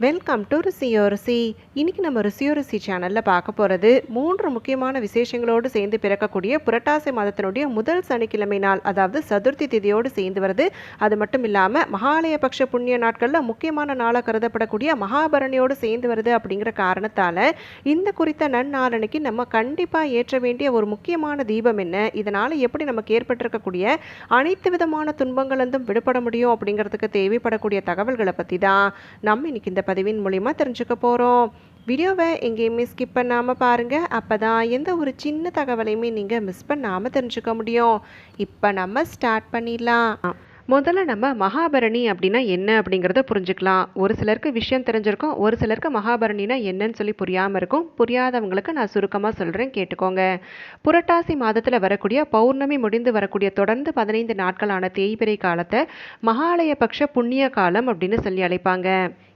Welcome to ருசியோ ருசி. இன்னைக்கு நம்ம ருசியோ ருசி சேனலில் பார்க்க போகிறது மூன்று முக்கியமான விசேஷங்களோடு சேர்ந்து பிறக்கக்கூடிய புரட்டாசி மாதத்தினுடைய முதல் சனிக்கிழமை நாள் அதாவது சதுர்த்தி திதியோடு சேர்ந்து வருது. அது மட்டும் இல்லாமல் மகாலய பட்ச புண்ணிய நாட்களில் முக்கியமான நாளாக கருதப்படக்கூடிய மகாபரணியோடு சேர்ந்து வருது அப்படிங்கிற காரணத்தால் இந்த குறித்த நன்னாளனைக்கு நம்ம கண்டிப்பாக ஏற்ற வேண்டிய ஒரு முக்கியமான தீபம் என்ன? இதனால் எப்படி நமக்கு ஏற்பட்டிருக்கக்கூடிய அனைத்து விதமான துன்பங்களிலிருந்தும் விடுபட முடியும் அப்படிங்கிறதுக்கு தேவைப்படக்கூடிய தகவல்களை பற்றி தான் நம்ம இன்னைக்கு இந்த பதிவின் மூலிமா தெரிஞ்சுக்க போகிறோம் வீடியோவை எங்கேயுமே ஸ்கிப் பண்ணாமல் பாருங்கள் அப்போ தான் எந்த ஒரு சின்ன தகவலையுமே நீங்கள் மிஸ் பண்ணாமல் தெரிஞ்சுக்க முடியும். இப்போ நம்ம ஸ்டார்ட் பண்ணிடலாம். முதல்ல நம்ம மகாபரணி அப்படின்னா என்ன அப்படிங்கிறத புரிஞ்சுக்கலாம். ஒரு சிலருக்கு விஷயம் தெரிஞ்சிருக்கும். ஒரு சிலருக்கு மகாபரணினா என்னன்னு சொல்லி புரியாமல் இருக்கும். புரியாதவங்களுக்கு நான் சுருக்கமாக சொல்கிறேன் கேட்டுக்கோங்க. புரட்டாசி மாதத்தில் வரக்கூடிய பௌர்ணமி முடிந்து வரக்கூடிய தொடர்ந்து பதினைந்து நாட்களான தேய்பிரை காலத்தை மகாலய பக்ஷ புண்ணிய காலம் அப்படின்னு சொல்லி அழைப்பாங்க.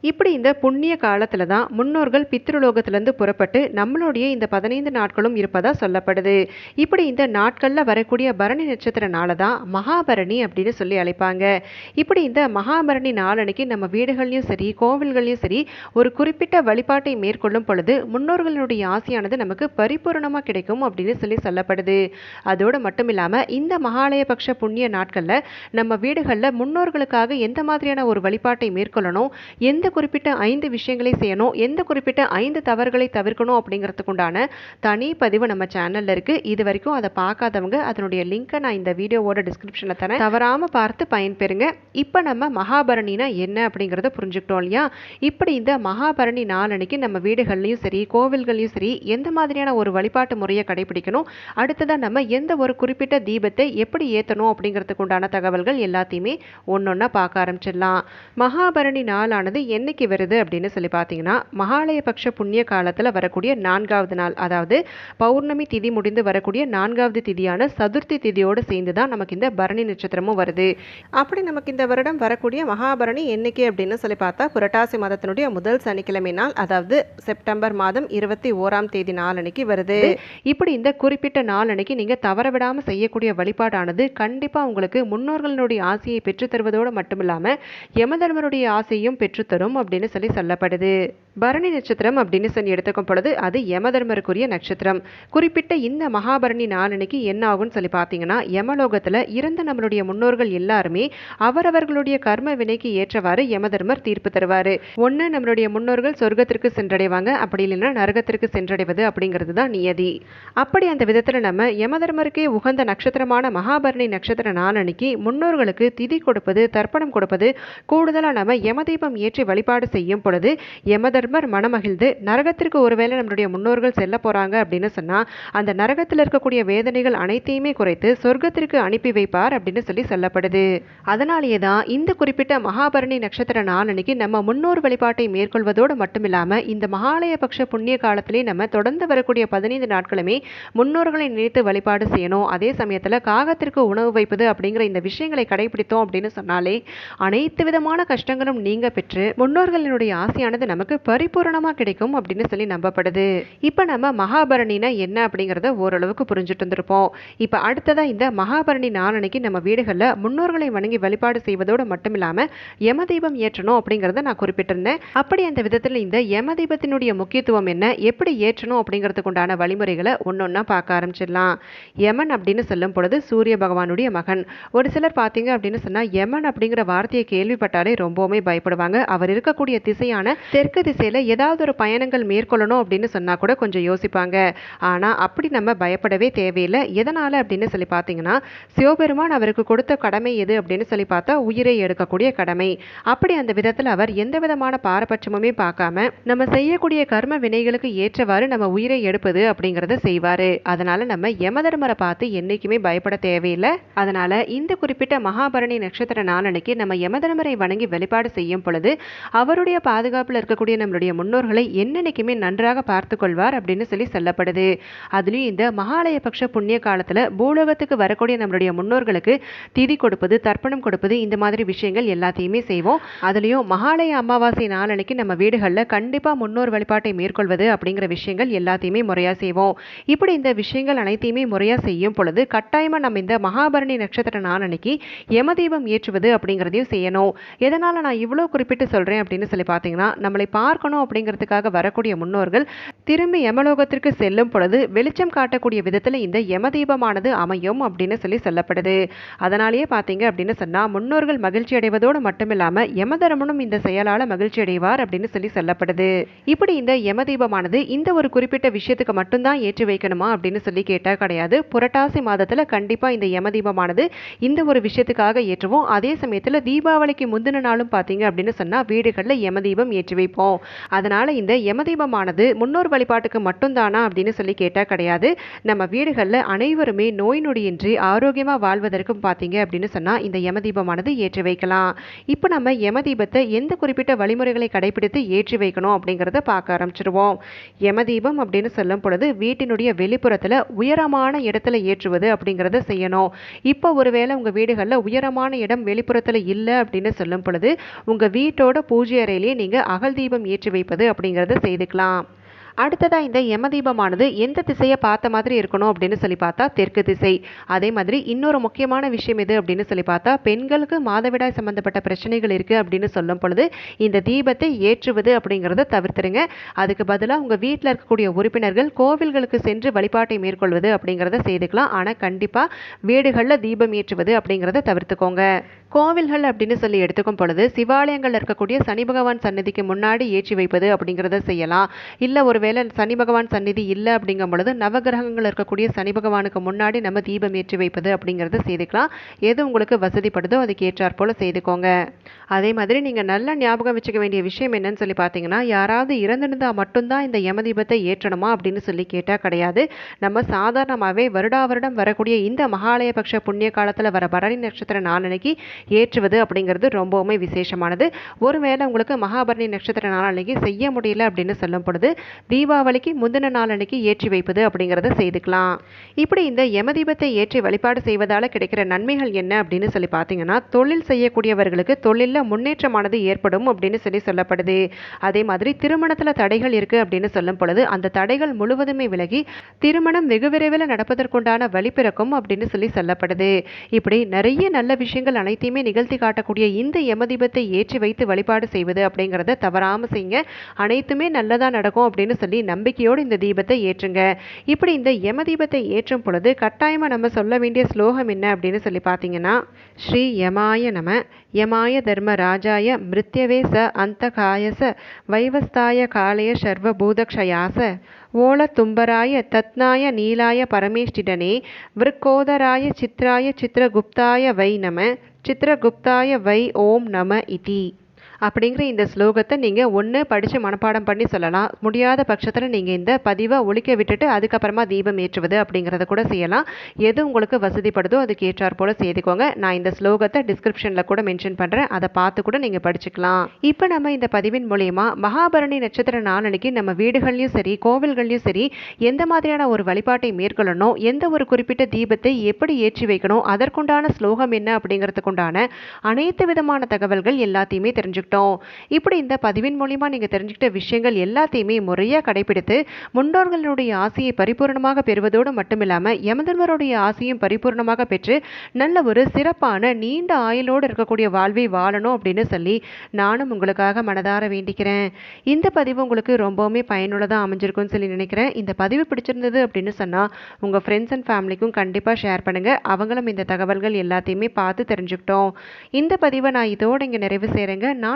இப்படி இந்த புண்ணிய காலத்தில் தான் முன்னோர்கள் பித்ருலோகத்திலேருந்து புறப்பட்டு நம்மளுடைய இந்த பதினைந்து நாட்களும் இருப்பதாக சொல்லப்படுது. இப்படி இந்த நாட்களில் வரக்கூடிய பரணி நட்சத்திர நாளை தான் மகாபரணி அப்படின்னு சொல்லி அழைப்பாங்க. இப்படி இந்த மகாபரணி நாளன்னைக்கு நம்ம வீடுகள்லையும் சரி கோவில்கள்லையும் சரி ஒரு குறிப்பிட்ட வழிபாட்டை மேற்கொள்ளும் பொழுது முன்னோர்களுடைய ஆசையானது நமக்கு பரிபூரணமாக கிடைக்கும் அப்படின்னு சொல்லி சொல்லப்படுது. அதோடு மட்டும் இல்லாமல் இந்த மகாலயபக்ஷ புண்ணிய நாட்களில் நம்ம வீடுகளில் முன்னோர்களுக்காக எந்த மாதிரியான ஒரு வழிபாட்டை மேற்கொள்ளணும் எந்த குறிப்பிட்ட ஐந்து விஷயங்களை செய்யணும் எந்த குறிப்பிட்ட ஐந்து தவறுகளை தவிர்க்கணும் அப்படிங்கிறதுக்கு உண்டான தனி பதிவு நம்ம சேனலில் இருக்குது இது வரைக்கும் அதை பார்க்காதவங்க அதனுடைய லிங்க்கை நான் இந்த வீடியோவோட டிஸ்கிரிப்ஷனில் தரேன். தவறாமல் பார்த்து பயன்பெறுங்க. இப்போ நம்ம மகாபரணினா என்ன அப்படிங்கிறத புரிஞ்சுக்கிட்டோம் இல்லையா? இப்படி இந்த மகாபரணி நாளன்னைக்கு நம்ம வீடுகள்லையும் சரி கோவில்கள்லையும் சரி எந்த மாதிரியான ஒரு வழிபாட்டு முறையை கடைபிடிக்கணும்? அடுத்ததாக நம்ம எந்த ஒரு குறிப்பிட்ட தீபத்தை எப்படி ஏற்றணும் அப்படிங்கிறதுக்கு உண்டான தகவல்கள் எல்லாத்தையுமே ஒன்றொன்னா பார்க்க ஆரம்பிச்சிடலாம். மகாபரணி நாளானது என்னைக்கு வருது அப்படின்னு சொல்லி பார்த்தீங்கன்னா மகாலயபக்ஷ புண்ணிய காலத்தில் வரக்கூடிய நான்காவது நாள். அதாவது பௌர்ணமி திதி முடிந்து வரக்கூடிய நான்காவது திதியான சதுர்த்தி திதியோடு சேர்ந்து தான் நமக்கு இந்த பரணி நட்சத்திரமும் வருது. அப்படி நமக்கு இந்த வருடம் வரக்கூடிய மகாபரணி என்னைக்கு அப்படின்னு சொல்லி பார்த்தா புரட்டாசி மாதத்தினுடைய முதல் சனிக்கிழமை நாள் அதாவது செப்டம்பர் மாதம் இருபத்தி ஓராம் தேதி நாளன்னைக்கு வருது. இப்படி இந்த குறிப்பிட்ட நாள் அன்னைக்கு நீங்கள் தவற விடாமல் செய்யக்கூடிய வழிபாடானது கண்டிப்பாக உங்களுக்கு முன்னோர்களினுடைய ஆசையை பெற்றுத் தருவதோடு மட்டும் இல்லாமல் யமதர்மருடைய ஆசையும் பெற்றுத்தரும். நட்சத்திரம் அப்படின்னு சொல்லி சொல்லப்படுது. பரணி நட்சத்திரம் அப்படின்னு சொல்லி எடுத்துக்கும் பொழுது அது யமதர்மருக்குரிய நட்சத்திரம். குறிப்பிட்ட இந்த மகாபரணி நாளனைக்கு என்ன ஆகும்னு சொல்லி பார்த்தீங்கன்னா யமலோகத்தில் இறந்த நம்மளுடைய முன்னோர்கள் எல்லாருமே அவரவர்களுடைய கர்ம வினைக்கு ஏற்றவாறு யமதர்மர் தீர்ப்பு தருவார். ஒன்று நம்மளுடைய முன்னோர்கள் சொர்க்கத்திற்கு சென்றடைவாங்க. அப்படி இல்லைன்னா நரகத்திற்கு சென்றடைவது அப்படிங்கிறது தான் நியதி. அப்படி அந்த விதத்தில் நம்ம யமதர்மருக்கே உகந்த நட்சத்திரமான மகாபரணி நட்சத்திர நாளனைக்கு முன்னோர்களுக்கு திதி கொடுப்பது தர்ப்பணம் கொடுப்பது கூடுதலாக நம்ம யமதீபம் ஏற்றி வழிபாடு செய்யும் பொழுது யமதர்மர் மனமகிழ்ந்து நரகத்திற்கு ஒருவேளை நம்மளுடைய முன்னோர்கள் செல்ல போகிறாங்க அப்படின்னு சொன்னால் அந்த நரகத்தில் இருக்கக்கூடிய வேதனைகள் அனைத்தையுமே குறைத்து சொர்க்கத்திற்கு அனுப்பி வைப்பார் அப்படின்னு சொல்லி சொல்லப்படுது. அதனாலேயே தான் இந்த குறிப்பிட்ட மகாபரணி நட்சத்திர நாளன்னைக்கு நம்ம முன்னோர் வழிபாட்டை மேற்கொள்வதோடு மட்டும் இல்லாமல் இந்த மகாலய பட்ச புண்ணிய காலத்திலே நம்ம தொடர்ந்து வரக்கூடிய பதினைந்து நாட்களுமே முன்னோர்களை நினைத்து வழிபாடு செய்யணும். அதே சமயத்தில் காகத்திற்கு உணவு வைப்பது அப்படிங்கிற இந்த விஷயங்களை கடைபிடித்தோம் அப்படின்னு சொன்னாலே அனைத்து விதமான கஷ்டங்களும் நீங்க பெற்று முன்னோர்களினுடைய ஆசையானது நமக்கு பரிபூரணமாக கிடைக்கும் அப்படின்னு சொல்லி நம்பப்படுது. இப்போ நம்ம மகாபரணினா என்ன அப்படிங்கிறத ஓரளவுக்கு புரிஞ்சுட்டு இருந்திருப்போம் இப்போ அடுத்ததாக இந்த மகாபரணி நாளனைக்கு நம்ம வீடுகளில் முன்னோர்களை வணங்கி வழிபாடு செய்வதோடு மட்டும் இல்லாமல் யமதீபம் ஏற்றணும் அப்படிங்கிறத நான் குறிப்பிட்டிருந்தேன். அப்படி அந்த விதத்தில் இந்த யமதீபத்தினுடைய முக்கியத்துவம் என்ன எப்படி ஏற்றணும் அப்படிங்கிறதுக்கு உண்டான வழிமுறைகளை ஒன்றொன்னா பார்க்க ஆரம்பிச்சிடலாம். யமன் அப்படின்னு சொல்லும் பொழுது சூரிய பகவானுடைய மகன். ஒரு சிலர் பார்த்தீங்க அப்படின்னு சொன்னால் யமன் அப்படிங்கிற வார்த்தையை கேள்விப்பட்டாலே ரொம்பவுமே பயப்படுவாங்க. அவர் இருக்கக்கூடிய திசையான தெற்கு திசையில் ஏதாவது ஒரு பயணங்கள் மேற்கொள்ளணும் அப்படின்னு சொன்னால் கூட கொஞ்சம் யோசிப்பாங்க. ஆனால் அப்படி நம்ம பயப்படவே தேவையில்லை. எதனால் அப்படின்னு சொல்லி பார்த்தீங்கன்னா சிவபெருமான் அவருக்கு கொடுத்த கடமை எது அப்படின்னு சொல்லி பார்த்தா உயிரை எடுக்கக்கூடிய கடமை. அப்படி அந்த விதத்தில் அவர் எந்த விதமான பாரபட்சமுமே பார்க்காம நம்ம செய்யக்கூடிய கர்ம வினைகளுக்கு ஏற்றவாறு நம்ம உயிரை எடுப்பது அப்படிங்கிறத செய்வார். அதனால் நம்ம யமதர்மரை பார்த்து என்றைக்குமே பயப்பட தேவையில்லை. அதனால் இந்த குறிப்பிட்ட மகாபரணி நட்சத்திர நாளனைக்கு நம்ம யமதர்மரை வணங்கி வழிபாடு செய்யும் பொழுது அவருடைய பாதுகாப்பில் இருக்கக்கூடிய நம்மளுடைய முன்னோர்களை என்னென்னைக்குமே நன்றாக பார்த்து கொள்வார் அப்படின்னு சொல்லி சொல்லப்படுது. அதுலேயும் இந்த மகாலய பட்ச புண்ணிய காலத்தில் பூலோகத்துக்கு வரக்கூடிய நம்மளுடைய முன்னோர்களுக்கு திதி கொடுப்பது தர்ப்பணம் கொடுப்பது இந்த மாதிரி விஷயங்கள் எல்லாத்தையுமே செய்வோம். அதுலேயும் மகாலய அமாவாசை நாளன்னைக்கு நம்ம வீடுகளில் கண்டிப்பாக முன்னோர் வழிபாட்டை மேற்கொள்வது அப்படிங்கிற விஷயங்கள் எல்லாத்தையுமே முறையாக செய்வோம். இப்படி இந்த விஷயங்கள் அனைத்தையுமே முறையாக செய்யும் பொழுது கட்டாயமாக நம்ம இந்த மகாபரணி நட்சத்திர நாளன்னைக்கு யமதீபம் ஏற்றுவது அப்படிங்கிறதையும் செய்யணும். எதனால் நான் இவ்வளோ குறிப்பிட்டு சொல்கிறேன் போகிறேன் அப்படின்னு சொல்லி பார்த்தீங்கன்னா நம்மளை பார்க்கணும் அப்படிங்கிறதுக்காக வரக்கூடிய முன்னோர்கள் திரும்பி யமலோகத்திற்கு செல்லும் பொழுது வெளிச்சம் காட்டக்கூடிய விதத்தில் இந்த யமதீபமானது அமையும் அப்படின்னு சொல்லி சொல்லப்படுது. அதனாலேயே பார்த்தீங்க அப்படின்னு சொன்னால் முன்னோர்கள் மகிழ்ச்சி அடைவதோடு மட்டும் இல்லாமல் யமதர்மனும் இந்த செயலால் மகிழ்ச்சி அடைவார் அப்படின்னு சொல்லி சொல்லப்படுது. இப்படி இந்த யமதீபமானது இந்த ஒரு குறிப்பிட்ட விஷயத்துக்கு மட்டும்தான் ஏற்றி வைக்கணுமா அப்படின்னு சொல்லி கேட்டால் கிடையாது. புரட்டாசி மாதத்தில் கண்டிப்பாக இந்த யமதீபமானது இந்த ஒரு விஷயத்துக்காக ஏற்றுவோம். அதே சமயத்தில் தீபாவளிக்கு முந்தின நாளும் பார்த்தீங்க அப்படின்னு சொன்னால் வீடுகளில் யமதீபம் ஏற்றி வைப்போம். அதனால் இந்த யமதீபமானது முன்னோர் வழிபாட்டுக்கு மட்டும்தானா அப்படின்னு சொல்லி கேட்டால் கிடையாது. நம்ம வீடுகளில் அனைவருமே நோய் நொடியின்றி ஆரோக்கியமாக வாழ்வதற்கும் பார்த்தீங்க அப்படின்னு சொன்னால் இந்த யமதீபமானது ஏற்றி வைக்கலாம். இப்போ நம்ம யமதீபத்தை எந்த குறிப்பிட்ட வழிமுறைகளை கடைபிடித்து ஏற்றி வைக்கணும் அப்படிங்கிறத பார்க்க ஆரம்பிச்சிருவோம். யமதீபம் அப்படின்னு சொல்லும் பொழுது வீட்டினுடைய வெளிப்புறத்தில் உயரமான இடத்துல ஏற்றுவது அப்படிங்கிறத செய்யணும். இப்போ ஒருவேளை உங்கள் வீடுகளில் உயரமான இடம் வெளிப்புறத்தில் இல்லை அப்படின்னு சொல்லும் பொழுது உங்கள் வீட்டோட பூஜை அறையிலேயே நீங்கள் அகல் தீபம் ஏற்றி வைப்பது அப்படிங்கிறத செய்துக்கலாம். அடுத்ததாக இந்த யமதீபமானது எந்த திசையை பார்த்த மாதிரி இருக்கணும் அப்படின்னு சொல்லி பார்த்தா தெற்கு திசை. அதே மாதிரி இன்னொரு முக்கியமான விஷயம் எது அப்படின்னு சொல்லி பார்த்தா பெண்களுக்கு மாதவிடாய் சம்மந்தப்பட்ட பிரச்சனைகள் இருக்குது அப்படின்னு சொல்லும் பொழுது இந்த தீபத்தை ஏற்றுவது அப்படிங்கிறத தவிர்த்துருங்க. அதுக்கு பதிலாக உங்கள் வீட்டில் இருக்கக்கூடிய உறுப்பினர்கள் கோவில்களுக்கு சென்று வழிபாட்டை மேற்கொள்வது அப்படிங்கிறத செய்துக்கலாம். ஆனால் கண்டிப்பாக வீடுகளில் தீபம் ஏற்றுவது அப்படிங்கிறத தவிர்த்துக்கோங்க. கோவில்கள் அப்படின்னு சொல்லி எடுத்துக்கும் பொழுது சிவாலயங்களில் இருக்கக்கூடிய சனி பகவான் சன்னதிக்கு முன்னாடி ஏற்றி வைப்பது அப்படிங்கிறத செய்யலாம். இல்லை ஒரு ஒருவேளை சனி பகவான் சந்நிதி இல்லை அப்படிங்கும் பொழுது நவகிரகங்கள் இருக்கக்கூடிய சனி பகவானுக்கு முன்னாடி நம்ம தீபம் ஏற்றி வைப்பது அப்படிங்கிறத செய்துக்கலாம். எது உங்களுக்கு வசதிப்படுதோ அதுக்கு ஏற்றாற் போல் செய்துக்கோங்க. அதே மாதிரி நீங்கள் நல்லா ஞாபகம் வச்சுக்க வேண்டிய விஷயம் என்னன்னு சொல்லி பார்த்தீங்கன்னா யாராவது இறந்திருந்தால் மட்டும்தான் இந்த யமதீபத்தை ஏற்றணுமா அப்படின்னு சொல்லி கேட்டால் கிடையாது. நம்ம சாதாரணமாகவே வருடா வருடம் வரக்கூடிய இந்த மகாலய பட்ச புண்ணிய காலத்தில் வர பரணி நட்சத்திர நாளன்னைக்கு ஏற்றுவது அப்படிங்கிறது ரொம்பவுமே விசேஷமானது. ஒருவேளை உங்களுக்கு மகாபரணி நட்சத்திர நாளன்னைக்கு செய்ய முடியல அப்படின்னு சொல்லும் பொழுது தீபாவளிக்கு முந்தின நாள் அன்னைக்கு ஏற்றி வைப்பது அப்படிங்கிறத செய்துக்கலாம். இப்படி இந்த யமதீபத்தை ஏற்றி வழிபாடு செய்வதால் கிடைக்கிற நன்மைகள் என்ன அப்படின்னு சொல்லி பார்த்தீங்கன்னா தொழில் செய்யக்கூடியவர்களுக்கு தொழிலில் முன்னேற்றமானது ஏற்படும் அப்படின்னு சொல்லி சொல்லப்படுது. அதே மாதிரி திருமணத்தில் தடைகள் இருக்குது அப்படின்னு சொல்லும் பொழுது அந்த தடைகள் முழுவதுமே விலகி திருமணம் வெகு விரைவில் நடப்பதற்குண்டான வழிபிறக்கும் அப்படின்னு சொல்லி சொல்லப்படுது. இப்படி நிறைய நல்ல விஷயங்கள் அனைத்தையுமே நிகழ்த்தி காட்டக்கூடிய இந்த யமதீபத்தை ஏற்றி வைத்து வழிபாடு செய்வது அப்படிங்கிறத தவறாமல் செய்யுங்க. அனைத்துமே நல்லதாக நடக்கும் அப்படின்னு சொல்லி நம்பிக்கையோடு இந்த தீபத்தை ஏற்றுங்க. இப்படி இந்த யம தீபத்தை ஏற்றும் பொழுது கட்டாயமாக நம்ம சொல்ல வேண்டிய ஸ்லோகம் என்ன அப்படின்னு சொல்லி பார்த்தீங்கன்னா ஸ்ரீ யமாய நம யமாய தர்ம ராஜாய மிருத்யவே ச அந்த காயச வைவஸ்தாய காலய சர்வபூதக்ஷயாச ஓல தும்பராய தத்னாய நீலாய பரமேஷ்டிடனே விருக்கோதராய சித்ராய சித்திரகுப்தாய வை நம சித்திரகுப்தாய வை ஓம் நம இதி. அப்படிங்கிற இந்த ஸ்லோகத்தை நீங்கள் ஒன்று படித்து மனப்பாடம் பண்ணி சொல்லலாம். முடியாத பட்சத்தில் நீங்கள் இந்த பதிவை ஒழிக்க விட்டுட்டு அதுக்கப்புறமா தீபம் ஏற்றுவது அப்படிங்கிறத கூட செய்யலாம். எது உங்களுக்கு வசதிப்படுதோ அதுக்கு ஏற்றார் போல் செய்துக்கோங்க. நான் இந்த ஸ்லோகத்தை டிஸ்கிரிப்ஷனில் கூட மென்ஷன் பண்ணுறேன் அதை பார்த்து கூட நீங்கள் படிச்சுக்கலாம். இப்போ நம்ம இந்த பதிவின் மூலயமா மகாபரணி நட்சத்திர நாளனைக்கு நம்ம வீடுகள்லையும் சரி கோவில்கள்லையும் சரி எந்த மாதிரியான ஒரு வழிபாட்டை மேற்கொள்ளணும் எந்த ஒரு குறிப்பிட்ட தீபத்தை எப்படி ஏற்றி வைக்கணும் அதற்குண்டான ஸ்லோகம் என்ன அப்படிங்கிறதுக்குண்டான அனைத்து விதமான தகவல்கள் எல்லாத்தையுமே தெரிஞ்சுக்கணும். தெரிஞ்சுக்கிட்டோம். இப்படி இந்த பதிவின் மூலிமா நீங்கள் தெரிஞ்சுக்கிட்ட விஷயங்கள் எல்லாத்தையுமே முறையாக கடைபிடித்து முன்னோர்களுடைய ஆசையை பரிபூர்ணமாக பெறுவதோடு மட்டும் இல்லாமல் யமதர்மருடைய ஆசையும் பரிபூர்ணமாக பெற்று நல்ல ஒரு சிறப்பான நீண்ட ஆயுளோடு இருக்கக்கூடிய வாழ்வை வாழணும் அப்படின்னு சொல்லி நானும் உங்களுக்காக மனதார வேண்டிக்கிறேன். இந்த பதிவு உங்களுக்கு ரொம்பவுமே பயனுள்ளதாக அமைஞ்சிருக்கும்னு சொல்லி நினைக்கிறேன். இந்த பதிவு பிடிச்சிருந்தது அப்படின்னு சொன்னால் உங்கள் ஃப்ரெண்ட்ஸ் அண்ட் ஃபேமிலிக்கும் கண்டிப்பாக ஷேர் பண்ணுங்கள் அவங்களும் இந்த தகவல்கள் எல்லாத்தையுமே பார்த்து தெரிஞ்சுக்கிட்டோம். இந்த பதிவை நான் இதோடு இங்கே நிறைவு செய்கிறேங்க நான்